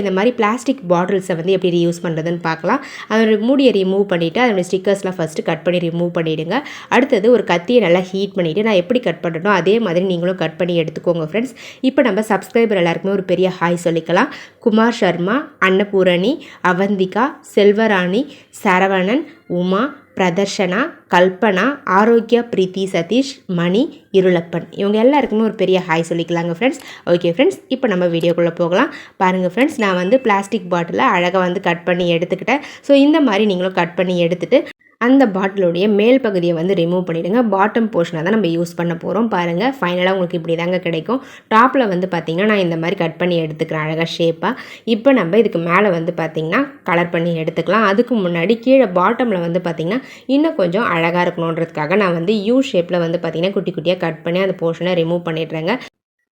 இந்த மாதிரி பிளாஸ்டிக் பாட்டில்ஸை வந்து எப்படி யூஸ் பண்ணுறதுன்னு பார்க்கலாம். அதோட மூடியை ரிமூவ் பண்ணிவிட்டு அதோடய ஸ்டிக்கர்ஸ்லாம் ஃபஸ்ட்டு கட் பண்ணி ரிமூவ் பண்ணிவிடுங்க அடுத்தது ஒரு கத்தியை நல்லா ஹீட் பண்ணிவிட்டு நான் எப்படி கட் பண்ணுறனோ அதே மாதிரி நீங்களும் கட் பண்ணி எடுத்துக்கோங்க ஃப்ரெண்ட்ஸ் இப்போ நம்ம சப்ஸ்கிரைபர் எல்லாருக்குமே ஒரு பெரிய ஹாய் சொல்லிக்கலாம். குமார் சர்மா அன்னபூரணி அவந்திகா செல்வராணி சரவணன் உமா பிரதர்ஷனா கல்பனா ஆரோக்கியா பிரீத்தி சதீஷ் மணி இருளப்பன். இவங்க எல்லாருக்குமே ஒரு பெரிய ஹாய் சொல்லிக்கலாங்க ஃப்ரெண்ட்ஸ் ஓகே ஃப்ரெண்ட்ஸ் இப்போ நம்ம வீடியோக்குள்ளே போகலாம். பாருங்கள் ஃப்ரெண்ட்ஸ் நான் வந்து பிளாஸ்டிக் பாட்டிலை அழகாக வந்து கட் பண்ணி எடுத்துக்கிட்டேன். ஸோ இந்த மாதிரி நீங்களும் கட் பண்ணி எடுத்துகிட்டு அந்த பாட்டிலுடைய மேல் பகுதியை வந்து ரிமூவ் பண்ணிவிடுங்க பாட்டம் போர்ஷனை தான் நம்ம யூஸ் பண்ண போகிறோம் பாருங்கள் ஃபைனலாக உங்களுக்கு இப்படி தாங்க கிடைக்கும் டாப்பில் வந்து பார்த்திங்கன்னா நான் இந்த மாதிரி கட் பண்ணி எடுத்துக்கிறேன் அழகாக ஷேப்பாக இப்போ நம்ம இதுக்கு மேலே வந்து பார்த்திங்கன்னா கலர் பண்ணி எடுத்துக்கலாம். அதுக்கு முன்னாடி கீழே பாட்டமில் வந்து பார்த்திங்கன்னா இன்னும் கொஞ்சம் அழகாக இருக்கணுன்றதுக்காக நான் வந்து யூ ஷேப்பில் வந்து பார்த்திங்கன்னா குட்டி குட்டியாக கட் பண்ணி அந்த போர்ஷனை ரிமூவ் பண்ணிடுறேங்க.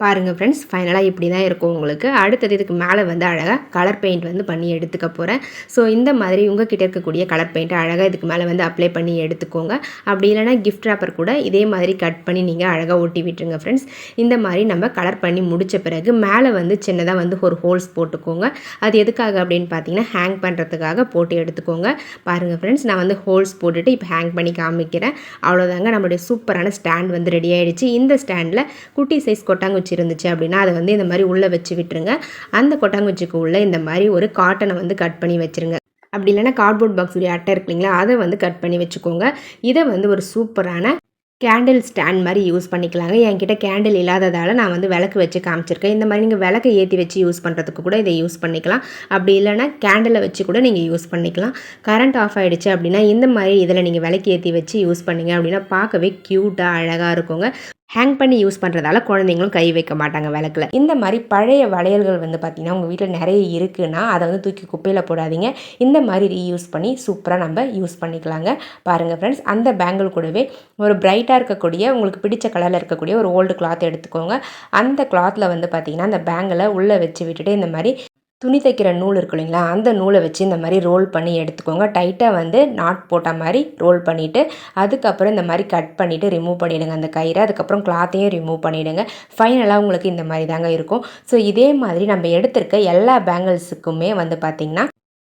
பாருங்கள் ஃப்ரெண்ட்ஸ் ஃபைனலாக இப்படி தான் இருக்கும் உங்களுக்கு. அடுத்தது இதுக்கு மேலே வந்து அழகாக கலர் பெயிண்ட் வந்து பண்ணி எடுத்துக்க போகிறேன் ஸோ இந்த மாதிரி உங்ககிட்ட இருக்கக்கூடிய கலர் பெயிண்ட்டை அழகாக இதுக்கு மேலே வந்து அப்ளை பண்ணி எடுத்துக்கோங்க. அப்படி இல்லைனா கிஃப்ட் ராப்பர் கூட இதே மாதிரி கட் பண்ணி நீங்கள் அழகாக ஒட்டி விட்டுருங்க ஃப்ரெண்ட்ஸ் இந்த மாதிரி நம்ம கலர் பண்ணி முடித்த பிறகு மேலே வந்து சின்னதாக வந்து ஒரு ஹோல்ஸ் போட்டுக்கோங்க. அது எதுக்காக அப்படின்னு பார்த்தீங்கன்னா ஹேங் பண்ணுறதுக்காக போட்டு எடுத்துக்கோங்க. பாருங்கள் ஃப்ரெண்ட்ஸ் நான் வந்து ஹோல்ஸ் போட்டுட்டு இப்போ ஹேங் பண்ணி காமிக்கிறேன். அவ்வளோதாங்க நம்மளுடைய சூப்பரான ஸ்டாண்ட் வந்து ரெடி ஆகிடுச்சு இந்த ஸ்டாண்டில் குட்டி சைஸ் கொட்டாங்குச்சி இருந்துச்சு அப்படின்னா அதை வந்து இந்த மாதிரி உள்ளே வச்சு விட்டுருங்க. அந்த கொட்டாங்குச்சிக்கு உள்ளே இந்த மாதிரி ஒரு காட்டனை வந்து கட் பண்ணி வச்சுருங்க. அப்படி இல்லைன்னா கார்ட்போர்ட் பாக்ஸுடைய அட்டை இருக்கு இல்லைங்களா அதை வந்து கட் பண்ணி வச்சுக்கோங்க. இதை வந்து ஒரு சூப்பரான கேண்டில் ஸ்டாண்ட் மாதிரி யூஸ் பண்ணிக்கலாங்க. என்கிட்ட கேண்டில் இல்லாததால் நான் வந்து விளக்கு வச்சு காமிச்சிருக்கேன். இந்த மாதிரி நீங்கள் விளக்கை ஏற்றி வச்சு யூஸ் பண்ணுறதுக்கு கூட இதை யூஸ் பண்ணிக்கலாம். அப்படி இல்லைனா கேண்டிலை வச்சு கூட நீங்கள் யூஸ் பண்ணிக்கலாம். கரண்ட் ஆஃப் ஆகிடுச்சு அப்படின்னா இந்த மாதிரி இதில் நீங்கள் விளக்கு ஏற்றி வச்சு யூஸ் பண்ணிங்க அப்படின்னா பார்க்கவே க்யூட்டாக அழகாக இருக்குங்க. ஹேங் பண்ணி யூஸ் பண்ணுறதால குழந்தைங்களும் கை வைக்க மாட்டாங்க விளக்கில். இந்த மாதிரி பழைய வளையல்கள் வந்து பார்த்திங்கன்னா உங்கள் வீட்டில் நிறைய இருக்குன்னா அதை வந்து தூக்கி குப்பையில் போடாதீங்க. இந்த மாதிரி ரீயூஸ் பண்ணி சூப்பராக நம்ம யூஸ் பண்ணிக்கலாங்க. பாருங்கள் ஃப்ரெண்ட்ஸ் அந்த பேங்கிள் கூடவே ஒரு பிரைட்டாக இருக்கக்கூடிய உங்களுக்கு பிடிச்ச கலரில் இருக்கக்கூடிய ஒரு ஓல்டு கிளாத் எடுத்துக்கோங்க. அந்த கிளாத்தில் வந்து பார்த்திங்கன்னா அந்த பேங்கில் உள்ளே வச்சு விட்டுட்டு இந்த மாதிரி துணி தைக்கிற நூல் இருக்கு இல்லைங்களா? அந்த நூலை வச்சு இந்த மாதிரி ரோல் பண்ணி எடுத்துக்கோங்க. டைட்டாக வந்து நாட் போட்ட மாதிரி ரோல் பண்ணிவிட்டு அதுக்கப்புறம் இந்த மாதிரி கட் பண்ணிவிட்டு ரிமூவ் பண்ணிவிடுங்க அந்த கயிறை அதுக்கப்புறம் கிளாத்தையும் ரிமூவ் பண்ணிவிடுங்க ஃபைனலாக உங்களுக்கு இந்த மாதிரி தாங்க இருக்கும். ஸோ இதே மாதிரி நம்ம எடுத்திருக்க எல்லா பேங்கிள்ஸுக்குமே வந்து பார்த்திங்கன்னா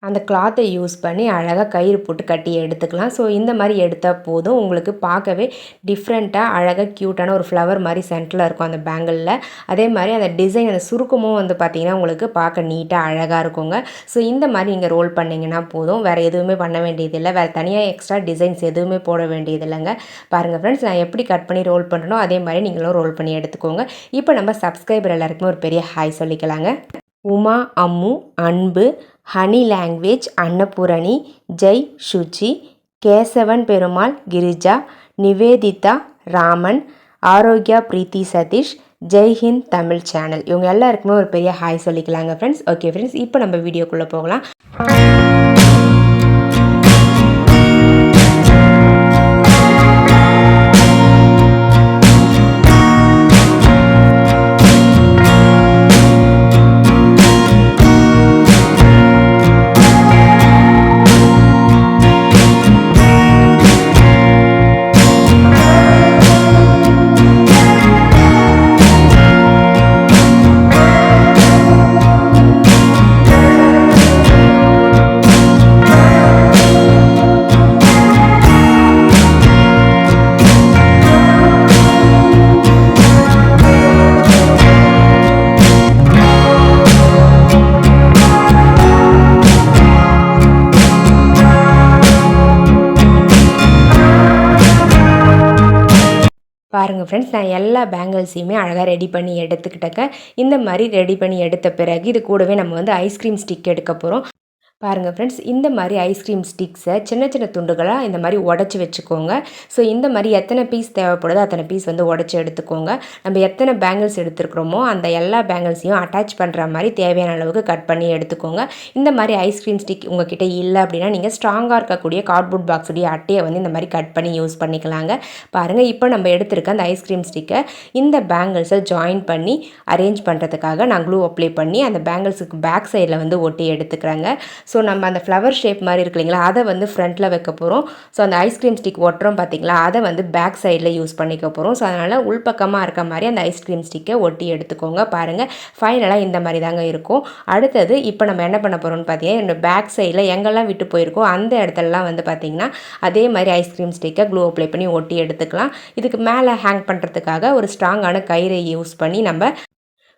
அந்த கிளாத்தை யூஸ் பண்ணி அழகாக கயிறு போட்டு கட்டி எடுத்துக்கலாம். ஸோ இந்த மாதிரி எடுத்தால் போதும். உங்களுக்கு பார்க்கவே டிஃப்ரெண்ட்டாக அழகாக க்யூட்டான ஒரு ஃப்ளவர் மாதிரி சென்டரில் இருக்கும் அந்த பேங்கிளில் அதே மாதிரி அந்த டிசைன் அந்த சுருக்கமும் வந்து பார்த்திங்கன்னா உங்களுக்கு பார்க்க நீட்டாக அழகாக இருக்குங்க. ஸோ இந்த மாதிரி நீங்கள் ரோல் பண்ணிங்கன்னா போதும். வேறு எதுவுமே பண்ண வேண்டியதில்லை. வேறு தனியாக எக்ஸ்ட்ரா டிசைன்ஸ் எதுவுமே போட வேண்டியதில்லைங்க. பாருங்கள் ஃப்ரெண்ட்ஸ் நான் எப்படி கட் பண்ணி ரோல் பண்ணுறனோ அதே மாதிரி நீங்களும் ரோல் பண்ணி எடுத்துக்கோங்க. இப்போ நம்ம சப்ஸ்கிரைபர் எல்லாருக்குமே ஒரு பெரிய hi சொல்லிக்கலாங்க. Uma Ammu Anbu Honey language Annapoorani Jai Suchi Kesavan Perumal Girija Nivedita Raman Arokiya Preethi Sathish Jaihind Tamil channel. இவங்க எல்லாருக்குமே ஒரு பெரிய ஹாய் சொல்லிக்கலாங்க ஃப்ரெண்ட்ஸ் ஓகே ஃப்ரெண்ட்ஸ் இப்போ நம்ம வீடியோக்குள்ளே போகலாம். பாருங்கள் ஃப்ரெண்ட்ஸ் நான் எல்லா பேங்கிள்ஸையுமே அழகாக ரெடி பண்ணி எடுத்துக்கிட்டக்க இந்த மாதிரி ரெடி பண்ணி எடுத்த பிறகு இது கூடவே நம்ம வந்து ஐஸ்கிரீம் ஸ்டிக் எடுக்க போகிறோம் பாருங்கள் ஃப்ரெண்ட்ஸ் இந்த மாதிரி ஐஸ்கிரீம் ஸ்டிக்ஸை சின்ன சின்ன துண்டுகளாக இந்த மாதிரி உடச்சி வச்சுக்கோங்க. ஸோ இந்த மாதிரி எத்தனை பீஸ் தேவைப்படுதோ அத்தனை பீஸ் வந்து உடச்சி எடுத்துக்கோங்க. நம்ம எத்தனை பேங்கிள்ஸ் எடுத்துருக்குறோமோ அந்த எல்லா பேங்கிள்ஸையும் அட்டாச் பண்ணுற மாதிரி தேவையான அளவுக்கு கட் பண்ணி எடுத்துக்கோங்க. இந்த மாதிரி ஐஸ்கிரீம் ஸ்டிக் உங்ககிட்ட இல்லை அப்படின்னா நீங்கள் ஸ்ட்ராங்காக இருக்கக்கூடிய கார்ட்போர்ட் பாக்ஸுடைய அட்டையை வந்து இந்த மாதிரி கட் பண்ணி யூஸ் பண்ணிக்கலாங்க. பாருங்கள் இப்போ நம்ம எடுத்திருக்க அந்த ஐஸ்கிரீம் ஸ்டிக்கை இந்த பேங்கிள்ஸை ஜாயின் பண்ணி அரேஞ்ச் பண்ணுறதுக்காக நான் க்ளூ அப்ளை பண்ணி அந்த பேங்கிள்ஸுக்கு பேக் சைடில் வந்து ஒட்டி எடுத்துக்கிறேங்க. ஸோ நம்ம அந்த ஃப்ளவர் ஷேப் மாதிரி இருக்கு இல்லைங்களா அதை வந்து ஃப்ரண்ட்டில் வைக்க போகிறோம் ஸோ அந்த ஐஸ்கிரீம் ஸ்டிக் ஒட்டுறோம் பார்த்தீங்களா அதை வந்து பேக் சைடில் யூஸ் பண்ணிக்க போகிறோம் ஸோ அதனால் உள்பக்கமாக இருக்க மாதிரி அந்த ஐஸ்கிரீம் ஸ்டிக்கை ஒட்டி எடுத்துக்கோங்க பாருங்கள் ஃபைனலாக இந்த மாதிரி தாங்க இருக்கும். அடுத்தது இப்போ நம்ம என்ன பண்ண போகிறோம்னு பார்த்தீங்கன்னா இந்த பேக் சைடில் எங்கெல்லாம் விட்டு போயிருக்கோ அந்த இடத்துலலாம் வந்து பார்த்திங்கன்னா அதே மாதிரி ஐஸ்கிரீம் ஸ்டிக்கை க்ளூ அப்ளை பண்ணி ஒட்டி எடுத்துக்கலாம். இதுக்கு மேலே ஹேங் பண்ணுறதுக்காக ஒரு ஸ்ட்ராங்கான கயிறை யூஸ் பண்ணி நம்ம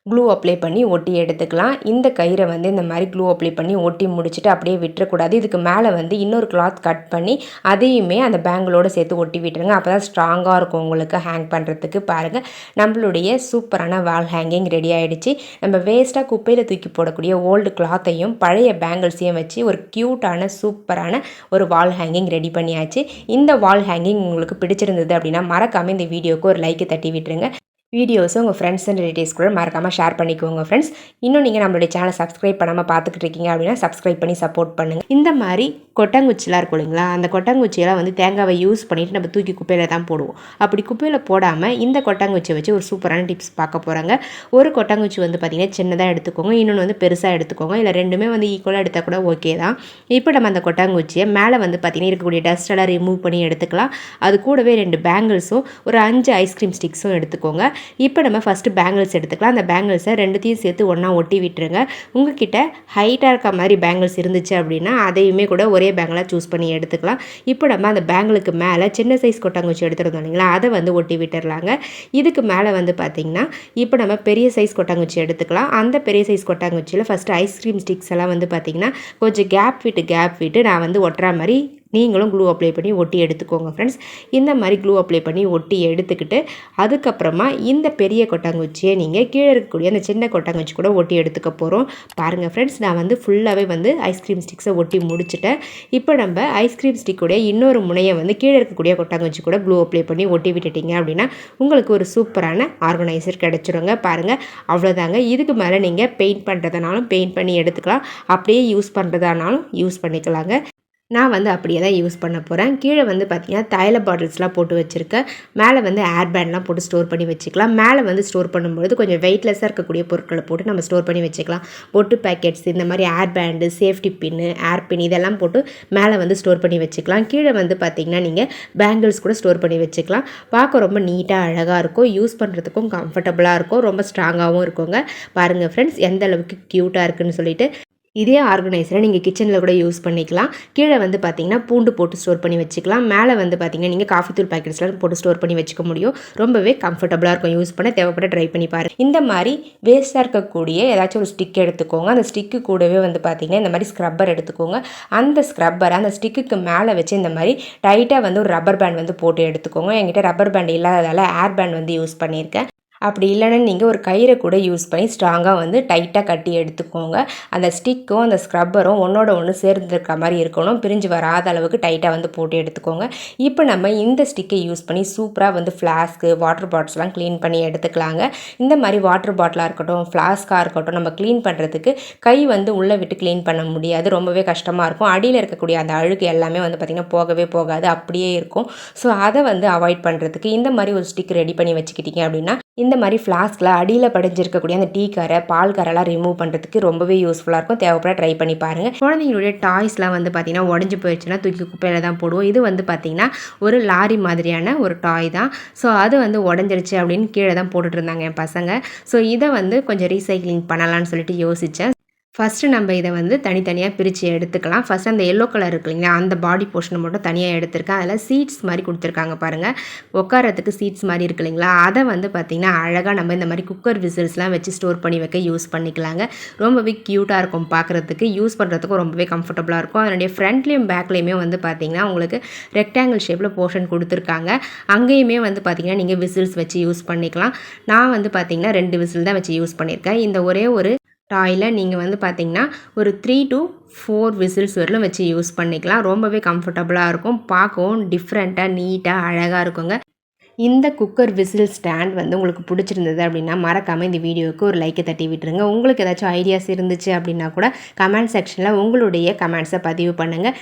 க்ளூ அப்ளை பண்ணி ஒட்டி எடுத்துக்கலாம். இந்த கயிறை வந்து இந்த மாதிரி க்ளூ அப்ளை பண்ணி ஒட்டி முடிச்சுட்டு அப்படியே விட்டுறக்கூடாது. இதுக்கு மேலே வந்து இன்னொரு கிளாத் கட் பண்ணி அதையுமே அந்த பேங்கிளோடு சேர்த்து ஒட்டி விட்டுருங்க. அப்போ தான் ஸ்ட்ராங்காக இருக்கும் உங்களுக்கு ஹேங் பண்ணுறதுக்கு பாருங்கள் நம்மளுடைய சூப்பரான வால் ஹேங்கிங் ரெடி ஆகிடுச்சு நம்ம வேஸ்ட்டாக குப்பையில் தூக்கி போடக்கூடிய ஓல்டு கிளாத்தையும் பழைய பேங்கிள்ஸையும் வச்சு ஒரு க்யூட்டான சூப்பரான ஒரு வால் ஹேங்கிங் ரெடி பண்ணியாச்சு. இந்த வால் ஹேங்கிங் உங்களுக்கு பிடிச்சிருந்தது அப்படின்னா மறக்காமல் இந்த வீடியோவுக்கு ஒரு லைக்கை தட்டி விட்டுருங்க. வீடியோஸை உங்கள் ஃப்ரெண்ட்ஸ் அண்ட் ரிலேட்டிவ்ஸ் கூட மறக்காமல் ஷேர் பண்ணிக்கோங்க ஃப்ரெண்ட்ஸ் இன்னும் நீங்கள் நம்மளுடைய சேனலை சப்ஸ்கிரைப் பண்ணாமல் பார்த்துக்கிட்டு இருக்கீங்க அப்படின்னா சப்ஸ்கிரைப் பண்ணி சப்போர்ட் பண்ணுங்கள் இந்த மாதிரி கொட்டங்குச்சிலாம் இருக்கும் இல்லைங்களா? அந்த கொட்டாங்குச்சியெல்லாம் வந்து தேங்காவை யூஸ் பண்ணிவிட்டு நம்ம தூக்கி குப்பையில் தான் போடுவோம். அப்படி குப்பையில் போடாமல் இந்த கொட்டாங்குச்சியை வச்சு ஒரு சூப்பரான டிப்ஸ் பார்க்க போகிறாங்க ஒரு கொட்டாங்குச்சி வந்து பார்த்திங்கன்னா சின்னதாக எடுத்துக்கோங்க இன்னொன்று வந்து பெருசாக எடுத்துக்கோங்க. இல்லை ரெண்டுமே வந்து ஈக்குவலாக எடுத்தால் கூட ஓகே தான். இப்போ நம்ம அந்த கொட்டாங்குச்சியை மேலே வந்து பார்த்திங்கன்னா இருக்கக்கூடிய டஸ்ட் எல்லாம் ரிமூவ் பண்ணி எடுத்துக்கலாம். அது கூடவே ரெண்டு பேங்கிள்ஸும் ஒரு அஞ்சு ஐஸ்கிரீம் ஸ்டிக்ஸும் எடுத்துக்கோங்க. இப்போ நம்ம ஃபஸ்ட்டு பேங்கிள்ஸ் எடுத்துக்கலாம். அந்த பேங்கிள்ஸை ரெண்டுத்தையும் சேர்த்து ஒன்றா ஒட்டி விட்டுருங்க. உங்ககிட்ட ஹைட்டாக இருக்க மாதிரி பேங்கிள்ஸ் இருந்துச்சு அப்படின்னா அதையுமே கூட ஒரே பேங்கிளாக சூஸ் பண்ணி எடுத்துக்கலாம். இப்போ நம்ம அந்த பேங்கிளுக்கு மேலே சின்ன சைஸ் கொட்டாங்குச்சி எடுத்துருந்தோம் இல்லைங்களா அதை வந்து ஒட்டி விட்டுடலாங்க இதுக்கு மேலே வந்து பார்த்திங்கன்னா இப்போ நம்ம பெரிய சைஸ் கொட்டாங்குச்சி எடுத்துக்கலாம். அந்த பெரிய சைஸ் கொட்டாங்குச்சியில் ஃபஸ்ட்டு ஐஸ்கிரீம் ஸ்டிக்ஸ் எல்லாம் வந்து பார்த்திங்கன்னா கொஞ்சம் கேப் விட்டு கேப் விட்டு நான் வந்து ஒட்டுற மாதிரி நீங்களும் க்ளூ அப்ளை பண்ணி ஒட்டி எடுத்துக்கோங்க ஃப்ரெண்ட்ஸ் இந்த மாதிரி க்ளூ அப்ளை பண்ணி ஒட்டி எடுத்துக்கிட்டு அதுக்கப்புறமா இந்த பெரிய கொட்டாங்குச்சியை நீங்கள் கீழே இருக்கக்கூடிய அந்த சின்ன கொட்டாங்குச்சி கூட ஒட்டி எடுத்துக்க போகிறோம் பாருங்கள் ஃப்ரெண்ட்ஸ் நான் வந்து ஃபுல்லாகவே வந்து ஐஸ்கிரீம் ஸ்டிக்ஸை ஒட்டி முடிச்சுட்டேன். இப்போ நம்ம ஐஸ்கிரீம் ஸ்டிக்குடைய இன்னொரு முனையை வந்து கீழே இருக்கக்கூடிய கொட்டாங்குச்சி கூட க்ளூ அப்ளை பண்ணி ஒட்டி விட்டுட்டீங்க அப்படின்னா உங்களுக்கு ஒரு சூப்பரான ஆர்கனைசர் கிடச்சிருங்க. பாருங்கள் அவ்வளோதாங்க இதுக்கு மேலே நீங்கள் பெயிண்ட் பண்ணுறதுனாலும் பெயிண்ட் பண்ணி எடுத்துக்கலாம். அப்படியே யூஸ் பண்ணுறதானாலும் யூஸ் பண்ணிக்கலாங்க. நான் வந்து அப்படியே தான் யூஸ் பண்ண போகிறேன் கீழே வந்து பார்த்திங்கன்னா தைல பாட்டில்ஸ்லாம் போட்டு வச்சுருக்கேன். மேலே வந்து ஏர் பேண்ட்லாம் போட்டு ஸ்டோர் பண்ணி வச்சுக்கலாம். மேலே வந்து ஸ்டோர் பண்ணும்பொழுது கொஞ்சம் வெயிட்லெஸ்ஸாக இருக்கக்கூடிய பொருட்களை போட்டு நம்ம ஸ்டோர் பண்ணி வச்சுக்கலாம். பொட்டு பேக்கெட்ஸ் இந்த மாதிரி ஏர் பேண்டு சேஃப்டி பின்னு ஏர் பின் இதெல்லாம் போட்டு மேலே வந்து ஸ்டோர் பண்ணி வச்சுக்கலாம். கீழே வந்து பார்த்திங்கன்னா நீங்கள் பேங்கிள்ஸ் கூட ஸ்டோர் பண்ணி வச்சுக்கலாம். பார்க்க ரொம்ப நீட்டாக அழகாக இருக்கும். யூஸ் பண்ணுறதுக்கும் கம்ஃபர்டபுளாக இருக்கும். ரொம்ப ஸ்ட்ராங்காகவும் இருக்குங்க. பாருங்கள் ஃப்ரெண்ட்ஸ் எந்த அளவுக்கு க்யூட்டாக இருக்குன்னு சொல்லிட்டு இதே ஆர்கனைசரை நீங்கள் கிச்சனில் கூட யூஸ் பண்ணிக்கலாம். கீழே வந்து பார்த்தீங்கன்னா பூண்டு போட்டு ஸ்டோர் பண்ணி வச்சுக்கலாம். மேலே வந்து பார்த்தீங்கன்னா நீங்கள் காஃபி தூள் பேக்கெட்ஸ்லாம் போட்டு ஸ்டோர் பண்ணி வச்சுக்க முடியும். ரொம்பவே கம்ஃபர்டபுளாக இருக்கும். யூஸ் பண்ண தேவைப்பட ட்ரை பண்ணி பாருங்கள் இந்த மாதிரி வேஸ்ட்டாக இருக்கக்கூடிய ஏதாச்சும் ஒரு ஸ்டிக் எடுத்துக்கோங்க. அந்த ஸ்டிக்கு கூடவே வந்து பார்த்தீங்கன்னா இந்த மாதிரி ஸ்க்ரப்பர் எடுத்துக்கோங்க. அந்த ஸ்க்ரப்பரை அந்த ஸ்டிக்குக்கு மேலே வச்சு இந்த மாதிரி டைட்டாக வந்து ஒரு ரப்பர் பேண்ட் வந்து போட்டு எடுத்துக்கோங்க. என்கிட்ட ரப்பர் பேண்ட் இல்லாததால் ஏர் பேண்ட் வந்து யூஸ் பண்ணியிருக்கேன். அப்படி இல்லைன்னா நீங்கள் ஒரு கயிறை கூட யூஸ் பண்ணி ஸ்ட்ராங்காக வந்து டைட்டாக கட்டி எடுத்துக்கோங்க. அந்த ஸ்டிக்கும் அந்த ஸ்க்ரப்பரும் ஒன்றோட ஒன்று சேர்ந்துருக்க மாதிரி இருக்கணும். பிரிஞ்சு வராத அளவுக்கு டைட்டாக வந்து போட்டு எடுத்துக்கோங்க. இப்போ நம்ம இந்த ஸ்டிக்கை யூஸ் பண்ணி சூப்பராக வந்து ஃப்ளாஸ்க்கு வாட்டர் பாட்டில்ஸ்லாம் க்ளீன் பண்ணி எடுத்துக்கலாங்க. இந்த மாதிரி வாட்டர் பாட்டிலாக இருக்கட்டும் ஃப்ளாஸ்க்காக இருக்கட்டும் நம்ம க்ளீன் பண்ணுறதுக்கு கை வந்து உள்ளே விட்டு க்ளீன் பண்ண முடியாது. ரொம்பவே கஷ்டமாக இருக்கும். அடியில் இருக்கக்கூடிய அந்த அழுக்கு எல்லாமே வந்து பார்த்திங்கன்னா போகவே போகாது. அப்படியே இருக்கும். ஸோ அதை வந்து அவாய்ட் பண்ணுறதுக்கு இந்த மாதிரி ஒரு ஸ்டிக் ரெடி பண்ணி வச்சுக்கிட்டிங்க அப்படின்னா இந்த மாதிரி ஃப்ளாஸ்கில் அடியில் படிஞ்சிருக்கக்கூடிய அந்த டீ கரை பால் கரெல்லாம் ரிமூவ் பண்ணுறதுக்கு ரொம்பவே யூஸ்ஃபுல்லாக இருக்கும். தேவைப்பட ட்ரை பண்ணி பாருங்கள் குழந்தைங்களுடைய டாய்ஸ்லாம் வந்து பார்த்திங்கன்னா உடஞ்சி போயிடுச்சுன்னா தூக்கி குப்பையில் தான் போடுவோம். இது வந்து பார்த்திங்கன்னா ஒரு லாரி மாதிரியான ஒரு டாய் தான். ஸோ அது வந்து உடஞ்சிருச்சு அப்படின்னு கீழே தான் போட்டுட்டு இருந்தாங்க என் பசங்க. ஸோ இதை வந்து கொஞ்சம் ரீசைக்ளிங் பண்ணலான்னு சொல்லிட்டு யோசித்தேன் ஃபஸ்ட்டு நம்ம இதை வந்து தனித்தனியாக பிரித்து எடுத்துக்கலாம். ஃபஸ்ட் அந்த எல்லோ கலர் இருக்கு இல்லைங்களா? அந்த பாடி போர்ஷனை மட்டும் தனியாக எடுத்திருக்கேன். அதில் சீட்ஸ் மாதிரி கொடுத்துருக்காங்க பாருங்கள் உட்காரத்துக்கு சீட்ஸ் மாதிரி இருக்கு இல்லைங்களா? அதை வந்து பார்த்திங்கன்னா அழகாக நம்ம இந்த மாதிரி குக்கர் விசில்ஸ்லாம் வச்சு ஸ்டோர் பண்ணி வைக்க யூஸ் பண்ணிக்கலாங்க. ரொம்பவே க்யூட்டாக இருக்கும் பார்க்குறதுக்கு. யூஸ் பண்ணுறதுக்கும் ரொம்பவே கம்ஃபர்டபுளாக இருக்கும். அதனுடைய ஃப்ரண்ட்லேயும் பேக்லேயுமே வந்து பார்த்திங்கன்னா உங்களுக்கு ரெக்டாங்கிள் ஷேப்பில் போர்ஷன் கொடுத்துருக்காங்க. அங்கேயுமே வந்து பார்த்திங்கன்னா நீங்கள் விசில்ஸ் வச்சு யூஸ் பண்ணிக்கலாம். நான் வந்து பார்த்திங்கன்னா ரெண்டு விசில் தான் வச்சு யூஸ் பண்ணியிருக்கேன். இந்த ஒரே ஒரு டாயில் நீங்கள் வந்து பார்த்தீங்கன்னா ஒரு த்ரீ டு ஃபோர் விசில்ஸ் வரலும் வச்சு யூஸ் பண்ணிக்கலாம். ரொம்பவே கம்ஃபர்டபுளாக இருக்கும். பார்க்கவும் டிஃப்ரெண்ட்டாக நீட்டாக அழகாக இருக்குங்க. இந்த குக்கர் விசில் ஸ்டாண்ட் வந்து உங்களுக்கு பிடிச்சிருந்தது அப்படின்னா மறக்காமல் இந்த வீடியோவுக்கு ஒரு லைக்கை தட்டி விட்டுருங்க. உங்களுக்கு ஏதாச்சும் ஐடியாஸ் இருந்துச்சு அப்படின்னா கூட கமெண்ட் செக்ஷனில் உங்களுடைய கமெண்ட்ஸை பதிவு பண்ணுங்கள்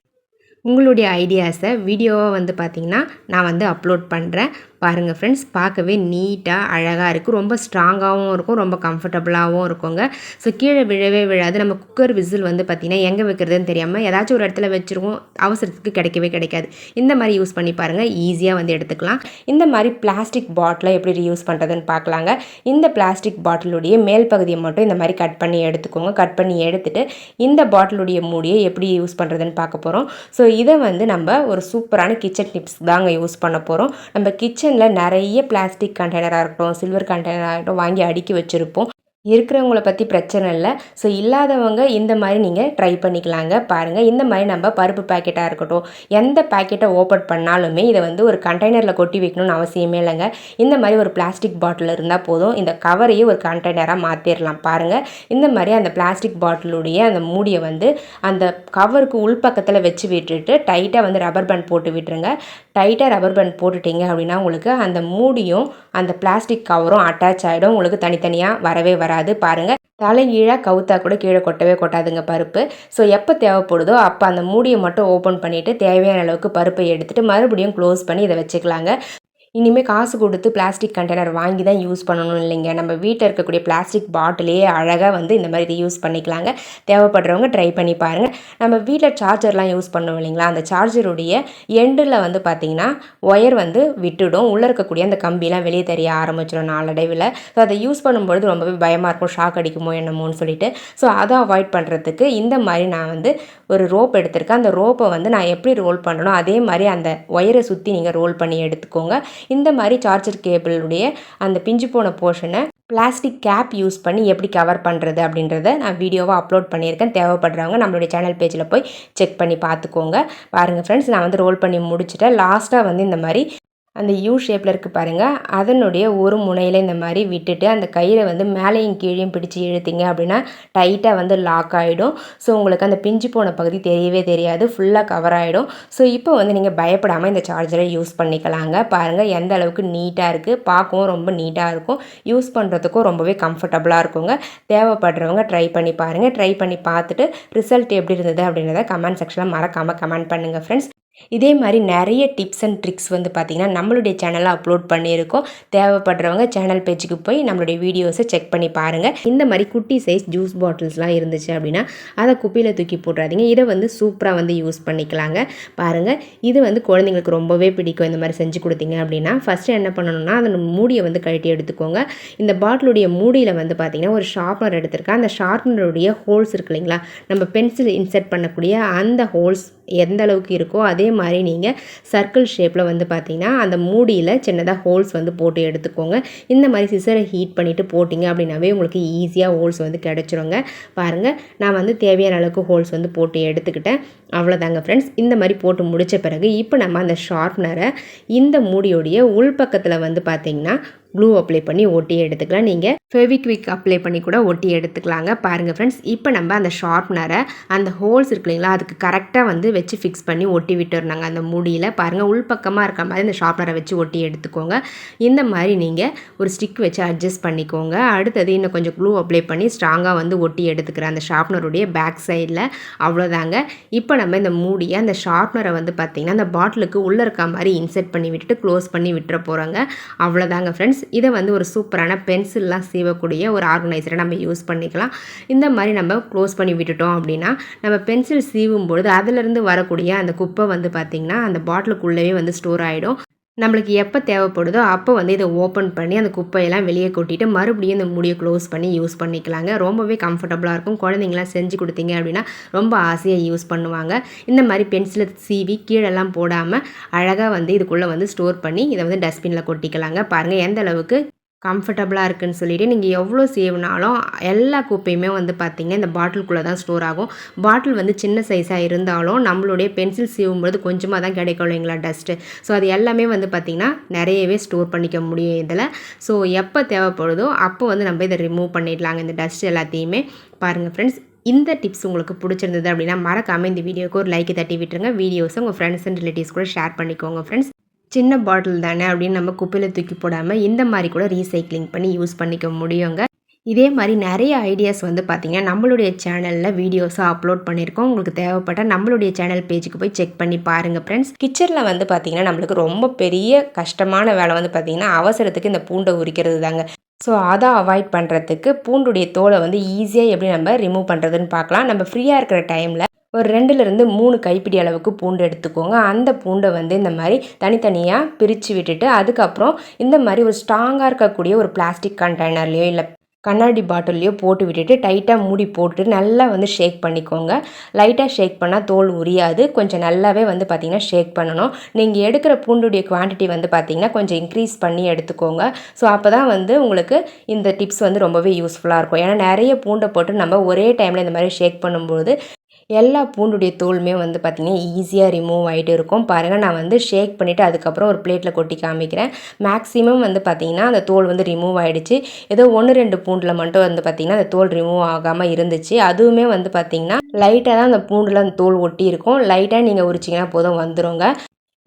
உங்களுடைய ஐடியாஸை வீடியோவை வந்து பார்த்திங்கன்னா நான் வந்து அப்லோட் பண்ணுறேன் பாருங்கள் ஃப்ரெண்ட்ஸ் பார்க்கவே நீட்டாக அழகாக இருக்குது ரொம்ப ஸ்ட்ராங்காகவும் இருக்கும் ரொம்ப கம்ஃபர்டபுளாகவும் இருக்குங்க. ஸோ கீழே விழவே விழாது. நம்ம குக்கர் விசில் வந்து பார்த்திங்கன்னா எங்கே வைக்கிறதுன்னு தெரியாமல் ஏதாச்சும் ஒரு இடத்துல வச்சுருவோம். அவசரத்துக்கு கிடைக்கவே கிடைக்காது. இந்த மாதிரி யூஸ் பண்ணி பாருங்கள் ஈஸியாக வந்து எடுத்துக்கலாம். இந்த மாதிரி பிளாஸ்டிக் பாட்டிலை எப்படி ரீயூஸ் பண்ணுறதுன்னு பார்க்கலாங்க. இந்த பிளாஸ்டிக் பாட்டிலுடைய மேல் பகுதியை மட்டும் இந்த மாதிரி கட் பண்ணி எடுத்துக்கோங்க. கட் பண்ணி எடுத்துகிட்டு இந்த பாட்டிலுடைய மூடியை எப்படி யூஸ் பண்ணுறதுன்னு பார்க்க போகிறோம் ஸோ இதை வந்து நம்ம ஒரு சூப்பரான கிச்சன் டிப்ஸ் தாங்க யூஸ் பண்ண போகிறோம் நம்ம கிச்சன் கிச்சனில் நிறைய பிளாஸ்டிக் கண்டெய்னராக இருக்கட்டும் சில்வர் கண்டெய்னராக இருக்கட்டும் வாங்கி அடுக்கி வச்சுருப்போம். இருக்கிறவங்கள பற்றி பிரச்சனை இல்லை. ஸோ இல்லாதவங்க இந்த மாதிரி நீங்கள் ட்ரை பண்ணிக்கலாங்க. பாருங்கள் இந்த மாதிரி நம்ம பருப்பு பேக்கெட்டாக இருக்கட்டும் எந்த பேக்கெட்டை ஓப்பன் பண்ணாலுமே இதை வந்து ஒரு கண்டெய்னரில் கொட்டி வைக்கணும்னு அவசியமே இல்லைங்க. இந்த மாதிரி ஒரு பிளாஸ்டிக் பாட்டில் இருந்தால் போதும். இந்த கவரையே ஒரு கண்டெய்னராக மாற்றிடலாம் பாருங்கள் இந்த மாதிரி அந்த பிளாஸ்டிக் பாட்டிலுடைய அந்த மூடியை வந்து அந்த கவருக்கு உள்பக்கத்தில் வச்சு விட்டுட்டு டைட்டாக வந்து ரப்பர் பேண்ட் போட்டு விட்டுருங்க. டைட்டாக ரப்பர் பேண்ட் போட்டுட்டீங்க அப்படின்னா உங்களுக்கு அந்த மூடியும் அந்த பிளாஸ்டிக் கவரும் அட்டாச் ஆகிடும் உங்களுக்கு தனித்தனியாக வரவே வராது. பாருங்கள் தலைகீழாக கவுத்தா கூட கீழே கொட்டவே கொட்டாதுங்க பருப்பு. ஸோ எப்போ தேவைப்படுதோ அப்போ அந்த மூடியை மட்டும் ஓப்பன் பண்ணிவிட்டு தேவையான அளவுக்கு பருப்பை எடுத்துகிட்டு மறுபடியும் க்ளோஸ் பண்ணி இதை வச்சுக்கலாங்க. இனிமேல் காசு கொடுத்து பிளாஸ்டிக் கண்டெய்னர் வாங்கி தான் யூஸ் பண்ணணும் இல்லைங்க. நம்ம வீட்டில் இருக்கக்கூடிய பிளாஸ்டிக் பாட்டிலே அழகாக வந்து இந்த மாதிரி இதை யூஸ் பண்ணிக்கலாங்க. தேவைப்படுறவங்க ட்ரை பண்ணி பாருங்கள் நம்ம வீட்டில் சார்ஜர்லாம் யூஸ் பண்ணுவோம் இல்லைங்களா? அந்த சார்ஜருடைய எண்டில் வந்து பார்த்திங்கன்னா ஒயர் வந்து விட்டுடும். உள்ளே இருக்கக்கூடிய அந்த கம்பிலாம் வெளியே தெரிய ஆரம்பிச்சிடும் நாளடைவில். ஸோ அதை யூஸ் பண்ணும்பொழுது ரொம்பவே பயமாக இருக்கும். ஷாக் அடிக்குமோ என்னமோன்னு சொல்லிட்டு. ஸோ அதை அவாய்ட் பண்ணுறதுக்கு இந்த மாதிரி நான் வந்து ஒரு ரோப் எடுத்திருக்கேன். அந்த ரோப்பை வந்து நான் எப்படி ரோல் பண்ணணும் அதே மாதிரி அந்த ஒயரை சுற்றி நீங்கள் ரோல் பண்ணி எடுத்துக்கோங்க. இந்த மாதிரி சார்ஜர் கேபிளுடைய அந்த பிஞ்சு போன போர்ஷனை பிளாஸ்டிக் கேப் யூஸ் பண்ணி எப்படி கவர் பண்ணுறது அப்படின்றத நான் வீடியோவாக அப்லோட் பண்ணியிருக்கேன். தேவைப்படுறவங்க நம்மளுடைய சேனல் பேஜில் போய் செக் பண்ணி பார்த்துக்கோங்க. பாருங்கள் ஃப்ரெண்ட்ஸ் நான் வந்து ரோல் பண்ணி முடிச்சுட்டேன். லாஸ்ட்டாக வந்து இந்த மாதிரி அந்த யூ ஷேப்பில் இருக்குது பாருங்கள் அதனுடைய ஒரு முனையில் இந்த மாதிரி விட்டுட்டு அந்த கயிறை வந்து மேலேயும் கீழேயும் பிடிச்சி இழுத்திங்க அப்படின்னா டைட்டாக வந்து லாக் ஆகிடும் ஸோ உங்களுக்கு அந்த பிஞ்சு போன பகுதி தெரியவே தெரியாது. ஃபுல்லாக கவர் ஆகிடும் ஸோ இப்போ வந்து நீங்கள் பயப்படாமல் இந்த சார்ஜரை யூஸ் பண்ணிக்கலாங்க. பாருங்கள் எந்த அளவுக்கு நீட்டாக இருக்குது பார்க்கவும் ரொம்ப நீட்டாக இருக்கும். யூஸ் பண்ணுறதுக்கும் ரொம்பவே கம்ஃபர்டபுளாக இருக்குங்க. தேவைப்படுறவங்க ட்ரை பண்ணி பாருங்கள் ட்ரை பண்ணி பார்த்துட்டு ரிசல்ட் எப்படி இருந்தது அப்படின்றத கமெண்ட் செக்ஷனில் மறக்காமல் கமெண்ட் பண்ணுங்கள் ஃப்ரெண்ட்ஸ் இதே மாதிரி நிறைய டிப்ஸ் அண்ட் ட்ரிக்ஸ் வந்து பார்த்திங்கன்னா நம்மளுடைய சேனலில் அப்லோட் பண்ணியிருக்கோம். தேவைப்படுறவங்க சேனல் பேஜுக்கு போய் நம்மளுடைய வீடியோஸை செக் பண்ணி பாருங்கள் இந்த மாதிரி குட்டி சைஸ் ஜூஸ் பாட்டில்ஸ்லாம் இருந்துச்சு அப்படின்னா அதை குப்பியில் தூக்கி போட்டுறாதீங்க. இதை வந்து சூப்பராக வந்து யூஸ் பண்ணிக்கலாங்க. பாருங்கள் இது வந்து குழந்தைங்களுக்கு ரொம்பவே பிடிக்கும். இந்த மாதிரி செஞ்சு கொடுத்தீங்க அப்படின்னா ஃபஸ்ட்டு என்ன பண்ணணும்னா அந்த மூடியை வந்து கழட்டி எடுத்துக்கோங்க. இந்த பாட்டிலுடைய மூடியில் வந்து பார்த்திங்கன்னா ஒரு ஷார்ப்னர் எடுத்திருக்கேன். அந்த ஷார்ப்னருடைய ஹோல்ஸ் இருக்கு இல்லைங்களா? நம்ம பென்சில் இன்செர்ட் பண்ணக்கூடிய அந்த ஹோல்ஸ் எந்த அளவுக்கு இருக்கோ அதே மாதிரி நீங்கள் சர்க்கிள் ஷேப்பில் வந்து பார்த்தீங்கன்னா அந்த மூடியில் சின்னதாக ஹோல்ஸ் வந்து போட்டு எடுத்துக்கோங்க. இந்த மாதிரி சிசரை ஹீட் பண்ணிவிட்டு போட்டிங்க அப்படின்னாவே உங்களுக்கு ஈஸியாக ஹோல்ஸ் வந்து கிடச்சிருங்க. பாருங்கள் நான் வந்து தேவையான அளவுக்கு ஹோல்ஸ் வந்து போட்டு எடுத்துக்கிட்டேன். அவ்வளோதாங்க ஃப்ரெண்ட்ஸ் இந்த மாதிரி போட்டு முடித்த பிறகு இப்போ நம்ம அந்த ஷார்ப்னரை இந்த மூடியோடைய உள்பக்கத்தில் வந்து பார்த்திங்கன்னா க்ளூ அப்ளை பண்ணி ஒட்டி எடுத்துக்கலாம். நீங்கள் ஃபெவிக்விக் அப்ளை பண்ணி கூட ஒட்டி எடுத்துக்கலாங்க. பாருங்கள் ஃப்ரெண்ட்ஸ் இப்போ நம்ம அந்த ஷார்ப்னரை அந்த ஹோல்ஸ் இருக்கு இல்லைங்களா அதுக்கு கரெக்டாக வந்து வச்சு ஃபிக்ஸ் பண்ணி ஒட்டி விட்டுருந்தாங்க அந்த முடியில் பாருங்கள் உள்பக்கமாக இருக்க மாதிரி அந்த ஷார்ப்னரை வச்சு ஒட்டி எடுத்துக்கோங்க. இந்த மாதிரி நீங்கள் ஒரு ஸ்டிக் வச்சு அட்ஜஸ்ட் பண்ணிக்கோங்க. அடுத்தது இன்னும் கொஞ்சம் க்ளூ அப்ளை பண்ணி ஸ்ட்ராங்காக வந்து ஒட்டி எடுத்துக்கிறேன் அந்த ஷார்ப்னருடைய பேக் சைடில் அவ்வளோதாங்க இப்போ நம்ம இந்த மூடியை அந்த ஷார்ப்னரை வந்து பார்த்திங்கன்னா அந்த பாட்டிலுக்கு உள்ளே இருக்க மாதிரி இன்செர்ட் பண்ணி விட்டுட்டு க்ளோஸ் பண்ணி விட்டுற போகிறாங்க அவ்வளோதாங்க ஃப்ரெண்ட்ஸ் இதை வந்து ஒரு சூப்பரான பென்சில்லாம் சீவக்கூடிய ஒரு ஆர்கனைசரை நம்ம யூஸ் பண்ணிக்கலாம். இந்த மாதிரி நம்ம க்ளோஸ் பண்ணி விட்டுட்டோம் அப்படின்னா நம்ம பென்சில் சீவும் பொழுது அதிலிருந்து வரக்கூடிய அந்த குப்பை வந்து பார்த்திங்கன்னா அந்த பாட்டிலுக்குள்ளேயே வந்து ஸ்டோர் ஆகிடும் நம்மளுக்கு எப்போ தேவைப்படுதோ அப்போ வந்து இதை ஓப்பன் பண்ணி அந்த குப்பையெல்லாம் வெளியே கொட்டிட்டு மறுபடியும் இந்த முடியை க்ளோஸ் பண்ணி யூஸ் பண்ணிக்கலாங்க. ரொம்பவே கம்ஃபர்டபுளாக இருக்கும். குழந்தைங்களாம் செஞ்சு கொடுத்தீங்க அப்படின்னா ரொம்ப ஆசையாக யூஸ் பண்ணுவாங்க. இந்த மாதிரி பென்சிலை சீவி கீழெல்லாம் போடாமல் அழகாக வந்து இதுக்குள்ளே வந்து ஸ்டோர் பண்ணி இதை வந்து டஸ்ட்பினில் கொட்டிக்கலாங்க. பாருங்கள் எந்த அளவுக்கு கம்ஃபர்டபுளாக இருக்குன்னு சொல்லிட்டு நீங்கள் எவ்வளோ சேவ்னாலும் எல்லா குப்பையுமே வந்து பார்த்திங்கன்னா இந்த பாட்டிலுக்குள்ளே தான் ஸ்டோர் ஆகும். பாட்டில் வந்து சின்ன சைஸாக இருந்தாலும் நம்மளுடைய பென்சில் சீவும்பொழுது கொஞ்சமாக தான் கிடைக்கும் இல்லைங்களா டஸ்ட்டு ஸோ அது எல்லாமே வந்து பார்த்திங்கன்னா நிறையவே ஸ்டோர் பண்ணிக்க முடியும் இதில். ஸோ எப்போ தேவைப்படுதோ அப்போ வந்து நம்ம இதை ரிமூவ் பண்ணிடலாங்க இந்த டஸ்ட் எல்லாத்தையுமே. பாருங்கள் ஃப்ரெண்ட்ஸ் இந்த டிப்ஸ் உங்களுக்கு பிடிச்சிருந்தது அப்படின்னா மறக்காமல் இந்த வீடியோக்கு ஒரு லைக்கை தட்டி விட்டுருங்க. வீடியோஸை உங்கள் ஃப்ரெண்ட்ஸ் அண்ட் ரிலேட்டிவ்ஸ் கூட ஷேர் பண்ணிக்கோங்க ஃப்ரெண்ட்ஸ் சின்ன பாட்டில் தானே அப்படின்னு நம்ம குப்பையில் தூக்கி போடாமல் இந்த மாதிரி கூட ரீசைக்ளிங் பண்ணி யூஸ் பண்ணிக்க முடியுங்க. இதே மாதிரி நிறைய ஐடியாஸ் வந்து பார்த்திங்கன்னா நம்மளுடைய சேனலில் வீடியோஸாக அப்லோட் பண்ணியிருக்கோம். உங்களுக்கு தேவைப்பட்டால் நம்மளுடைய சேனல் பேஜுக்கு போய் செக் பண்ணி பாருங்கள் ஃப்ரெண்ட்ஸ் கிச்சனில் வந்து பார்த்திங்கன்னா நம்மளுக்கு ரொம்ப பெரிய கஷ்டமான வேலை வந்து பார்த்திங்கன்னா அவசரத்துக்கு இந்த பூண்டை உரிக்கிறது தாங்க. ஸோ அதை அவாய்ட் பண்ணுறதுக்கு பூண்டுடைய தோலை வந்து ஈஸியாக எப்படி நம்ம ரிமூவ் பண்ணுறதுன்னு பார்க்கலாம் நம்ம ஃப்ரீயாக இருக்கிற டைமில் ஒரு ரெண்டுலேருந்து மூணு கைப்பிடி அளவுக்கு பூண்டு எடுத்துக்கோங்க. அந்த பூண்டை வந்து இந்த மாதிரி தனித்தனியாக பிரித்து விட்டுட்டு அதுக்கப்புறம் இந்த மாதிரி ஒரு ஸ்ட்ராங்காக இருக்கக்கூடிய ஒரு பிளாஸ்டிக் கண்டெய்னர்லேயோ இல்லை கண்ணாடி பாட்டில்லையோ போட்டு விட்டுட்டு டைட்டாக மூடி போட்டு நல்லா வந்து ஷேக் பண்ணிக்கோங்க. லைட்டாக ஷேக் பண்ணால் தோல் உரியாது. கொஞ்சம் நல்லாவே வந்து பார்த்திங்கன்னா ஷேக் பண்ணணும். நீங்கள் எடுக்கிற பூண்டுடைய குவான்டிட்டி வந்து பார்த்திங்கன்னா கொஞ்சம் இன்க்ரீஸ் பண்ணி எடுத்துக்கோங்க. ஸோ அப்போ தான் வந்து உங்களுக்கு இந்த டிப்ஸ் வந்து ரொம்பவே யூஸ்ஃபுல்லாக இருக்கும். ஏன்னா நிறைய பூண்டை போட்டு நம்ம ஒரே டைமில் இந்த மாதிரி ஷேக் பண்ணும்போது எல்லா பூண்டுடைய தோலுமே வந்து பார்த்திங்கன்னா ஈஸியாக ரிமூவ் ஆகிட்டு இருக்கும். பாருங்கள் நான் வந்து ஷேக் பண்ணிவிட்டு அதுக்கப்புறம் ஒரு பிளேட்டில் கொட்டி காமிக்கிறேன். மேக்ஸிமம் வந்து பார்த்திங்கன்னா அந்த தோல் வந்து ரிமூவ் ஆகிடுச்சு ஏதோ ஒன்று ரெண்டு பூண்டில் மட்டும் வந்து பார்த்திங்கன்னா அந்த தோல் ரிமூவ் ஆகாமல் இருந்துச்சு. அதுவுமே வந்து பார்த்திங்கன்னா லைட்டாக தான் அந்த பூண்டில் அந்த தோல் ஒட்டி இருக்கும். லைட்டாக நீங்கள் உரிச்சிங்கன்னா போதும் வந்துடுங்க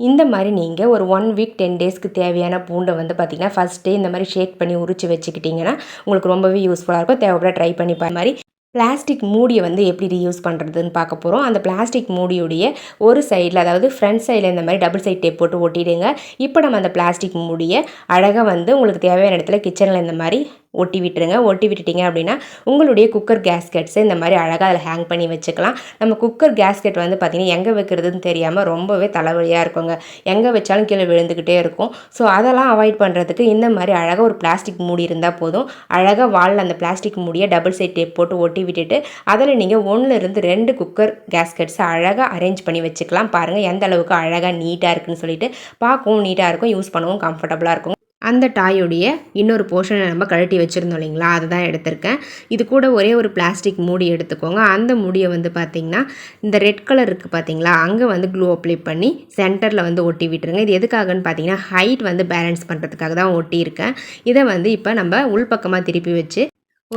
இந்த மாதிரி நீங்கள் ஒரு ஒன் வீக் டென் டேஸ்க்கு தேவையான பூண்டை வந்து பார்த்திங்கன்னா ஃபஸ்ட்டே இந்த மாதிரி ஷேக் பண்ணி உரிச்சு வச்சுக்கிட்டிங்கன்னா உங்களுக்கு ரொம்பவே யூஸ்ஃபுல்லாக இருக்கும். தேவைப்பட ட்ரை பண்ணி பாரு மாதிரி பிளாஸ்டிக் மூடியை வந்து எப்படி ரீயூஸ் பண்ணுறதுன்னு பார்க்க போகிறோம் அந்த பிளாஸ்டிக் மூடியுடைய ஒரு சைடில் அதாவது ஃப்ரண்ட் சைடில் இந்த மாதிரி டபுள் சைட் டேப் போட்டு ஒட்டிடுங்க. இப்போ நம்ம அந்த பிளாஸ்டிக் மூடியை அழகாக வந்து உங்களுக்கு தேவையான இடத்துல கிச்சனில் இந்த மாதிரி ஒட்டி விட்டுருங்க. ஒட்டி விட்டுட்டிங்க அப்படின்னா உங்களுடைய குக்கர் கேஸ்கெட்ஸை இந்த மாதிரி அழகாக அதில் ஹேங் பண்ணி வச்சுக்கலாம். நம்ம குக்கர் கேஸ்கெட் வந்து பார்த்திங்கன்னா எங்கே வைக்கிறதுன்னு தெரியாமல் ரொம்பவே தலைவலியாக இருக்குங்க. எங்கே வச்சாலும் கீழே விழுந்துக்கிட்டே இருக்கும். ஸோ அதெல்லாம் அவாய்ட் பண்ணுறதுக்கு இந்த மாதிரி அழகாக ஒரு பிளாஸ்டிக் மூடி இருந்தால் போதும். அழகாக வாலில் அந்த பிளாஸ்டிக் மூடியை டபுள் சைட் டேப் போட்டு ஒட்டி விட்டுட்டு அதில் நீங்கள் ஒன்றுலேருந்து ரெண்டு குக்கர் கேஸ்கெட்ஸை அழகாக அரேஞ்ச் பண்ணி வச்சுக்கலாம். பாருங்கள் எந்த அளவுக்கு அழகாக நீட்டாக இருக்குன்னு சொல்லிட்டு பார்க்கவும் நீட்டாக இருக்கும். யூஸ் பண்ணவும் கம்ஃபர்டபுளாக இருக்கும். அந்த டாயோடைய இன்னொரு போர்ஷனை நம்ம கழட்டி வச்சுருந்தோம் இல்லைங்களா? அதை தான் எடுத்திருக்கேன். இது கூட ஒரே ஒரு பிளாஸ்டிக் மூடி எடுத்துக்கோங்க. அந்த மூடியை வந்து பார்த்திங்கன்னா இந்த ரெட் கலர் இருக்குது பார்த்தீங்களா? அங்கே வந்து க்ளூ அப்ளை பண்ணி சென்டரில் வந்து ஒட்டி விட்டுருங்க. இது எதுக்காகன்னு பார்த்தீங்கன்னா ஹைட் வந்து பேலன்ஸ் பண்ணுறதுக்காக தான் ஒட்டியிருக்கேன். இதை வந்து இப்போ நம்ம உள்பக்கமாக திருப்பி வச்சு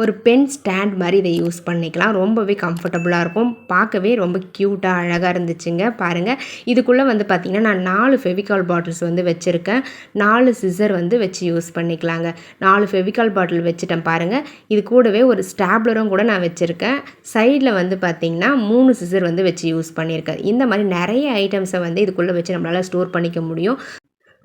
ஒரு பென் ஸ்டாண்ட் மாதிரி இதை யூஸ் பண்ணிக்கலாம். ரொம்பவே கம்ஃபர்டபுளாக இருக்கும். பார்க்கவே ரொம்ப க்யூட்டாக அழகாக இருந்துச்சுங்க. பாருங்கள் இதுக்குள்ளே வந்து பார்த்திங்கன்னா நான் நாலு ஃபெவிகால் பாட்டில்ஸ் வந்து வச்சுருக்கேன். நாலு சிசர் வந்து வச்சு யூஸ் பண்ணிக்கலாங்க. நாலு ஃபெவிகால் பாட்டில் வச்சுட்டேன் பாருங்கள் இது கூடவே ஒரு ஸ்டாப்லரும் கூட நான் வச்சுருக்கேன். சைடில் வந்து பார்த்திங்கன்னா மூணு சிசர் வந்து வச்சு யூஸ் பண்ணியிருக்கேன். இந்த மாதிரி நிறைய ஐட்டம்ஸை வந்து இதுக்குள்ளே வச்சு நம்மளால் ஸ்டோர் பண்ணிக்க முடியும்.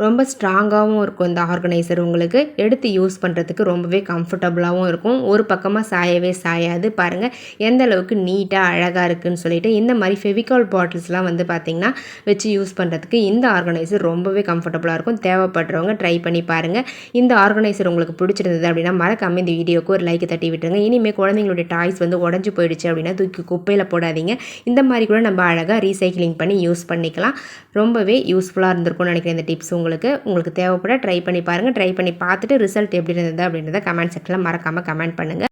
ரொம்ப ஸ்ட்ராங்காகவும் இருக்கும் இந்த ஆர்கனைசர் உங்களுக்கு. எடுத்து யூஸ் பண்ணுறதுக்கு ரொம்பவே கம்ஃபர்டபுளாகவும் இருக்கும். ஒரு பக்கமாக சாயவே சாயாது. பாருங்கள் எந்த அளவுக்கு நீட்டாக அழகாக இருக்குதுன்னு சொல்லிட்டு இந்த மாதிரி ஃபெவிகால் பாட்டில்ஸ்லாம் வந்து பார்த்திங்கன்னா வச்சு யூஸ் பண்ணுறதுக்கு இந்த ஆர்கனைசர் ரொம்பவே கம்ஃபர்டபுளாக இருக்கும். தேவைப்படுறவங்க ட்ரை பண்ணி பாருங்கள் இந்த ஆர்கனைசர் உங்களுக்கு பிடிச்சிருந்தது அப்படின்னா மறக்காம இந்த வீடியோக்கு ஒரு லைக் தட்டி விட்டுருங்க. இனிமேல் குழந்தைங்களுடைய டாய்ஸ் வந்து உடஞ்சி போயிடுச்சு அப்படின்னா தூக்கி குப்பையில் போடாதீங்க. இந்த மாதிரி கூட நம்ம அழகாக ரீசைக்கிளிங் பண்ணி யூஸ் பண்ணிக்கலாம். ரொம்பவே யூஸ்ஃபுல்லாக இருந்திருக்கும்னு நினைக்கிறேன் இந்த டிப்ஸ் உங்களுக்கு. உங்களுக்கு உங்களுக்கு தேவைப்பட ட்ரை பண்ணி பாருங்கள் ட்ரை பண்ணி பார்த்துட்டு ரிசல்ட் எப்படி இருந்தது அப்படின்றத கமெண்ட் செக்ஷனில் மறக்காமல் கமெண்ட் பண்ணுங்கள்